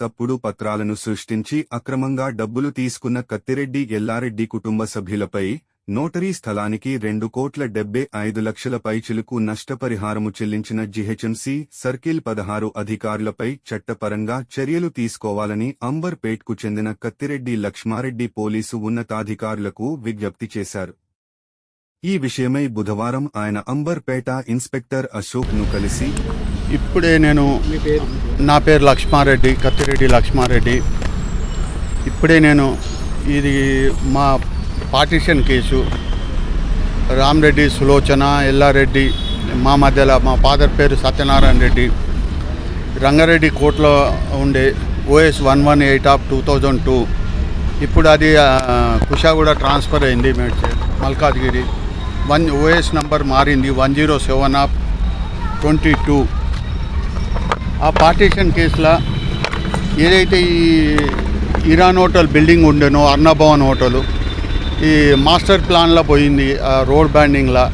తప్పుడు పత్రాలను సృష్టించి అక్రమంగా డబ్బులు తీసుకున్న కత్తిరెడ్డి ఎల్లారెడ్డి కుటుంబ సభ్యులపై నోటరీ స్థలానికి రెండు కోట్ల డెబ్బై ఐదు లక్షల పైచిలుకు నష్టపరిహారము చెల్లించిన జీహెచ్ఎంసీ సర్కిల్ పదహారు అధికారులపై చట్టపరంగా చర్యలు తీసుకోవాలని అంబర్పేట్కు చెందిన కత్తిరెడ్డి లక్ష్మారెడ్డి పోలీసు ఉన్నతాధికారులకు విజ్ఞప్తి చేశారు. ఈ విషయమై బుధవారం ఆయన అంబర్పేట ఇన్స్పెక్టర్ అశోక్ను కలిసి ఇప్పుడే నేను నా పేరు లక్ష్మారెడ్డి కత్తిరెడ్డి లక్ష్మారెడ్డి. ఇప్పుడే నేను ఇది మా పార్టీషన్ కేసు రామ్రెడ్డి సులోచన ఎల్లారెడ్డి మా మధ్యలో మా ఫాదర్ పేరు సత్యనారాయణ రెడ్డి. రంగారెడ్డి కోర్టులో ఉండే OS one one eight of two thousand two. ఇప్పుడు అది కుషాగూడ ట్రాన్స్ఫర్ అయింది మల్కాజ్గిరి. వన్ ఓఎస్ నంబర్ మారింది one zero seven of twenty two. ఆ పార్టీషన్ కేసులో ఏదైతే ఈ ఇరాన్ హోటల్ బిల్డింగ్ ఉండేనో అర్ణభవన్ హోటల్ ఈ మాస్టర్ ప్లాన్లో పోయింది ఆ రోడ్ బ్యాండింగ్లో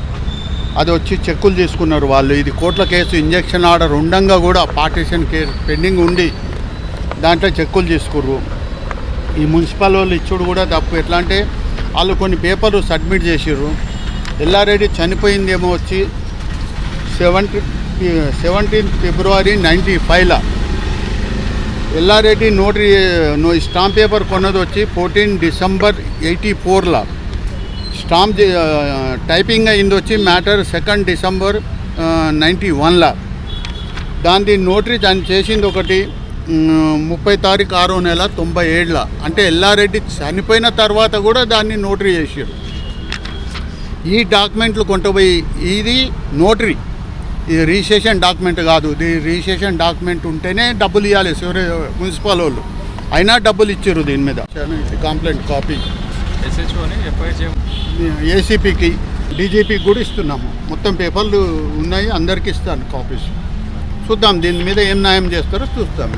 అది వచ్చి చెక్కులు తీసుకున్నారు వాళ్ళు. ఇది కోట్ల కేసు ఇంజక్షన్ ఆర్డర్ ఉండంగా కూడా పార్టీషన్ కేసు పెండింగ్ ఉండి దాంట్లో చెక్కులు తీసుకుర్రు ఈ మున్సిపల్ వాళ్ళు ఇచ్చుడు కూడా తప్పు. ఎట్లా అంటే వాళ్ళు కొన్ని పేపర్లు సబ్మిట్ చేసిర్రు. ఎల్లారెడ్డి చనిపోయిందేమో వచ్చి సెవెంటీ సెవెంటీన్ ఫిబ్రవరి నైంటీ ఫైవ్లో Yellareddy notary no stamp paper కొన్నది వచ్చి ఫోర్టీన్ డిసెంబర్ ఎయిటీ ఫోర్లో స్టాంప్ టైపింగ్ అయింది వచ్చి మ్యాటర్ సెకండ్ డిసెంబర్ నైంటీ వన్లో దాని నోటరీ దాన్ని చేసింది ఒకటి ముప్పై తారీఖు ఆరో నెల తొంభై ఏడులో అంటే ఎల్లారెడ్డి చనిపోయిన తర్వాత కూడా దాన్ని నోటరీ చేసారు ఈ డాక్యుమెంట్లు కొంటపోయి ఇది నోటరీ. ఇది రిజిస్ట్రేషన్ డాక్యుమెంట్ కాదు. ఇది రిజిస్ట్రేషన్ డాక్యుమెంట్ ఉంటేనే డబ్బులు ఇవ్వాలి సివరే మున్సిపల్ వాళ్ళు. అయినా డబ్బులు ఇచ్చారు దీని మీద. కంప్లైంట్ కాపీ ఏసీపీకి డీజీపీకి కూడా ఇస్తున్నాము. మొత్తం పేపర్లు ఉన్నాయి అందరికి ఇస్తాను కాపీస్ చూద్దాం దీని మీద ఏం న్యాయం చేస్తారో చూస్తాం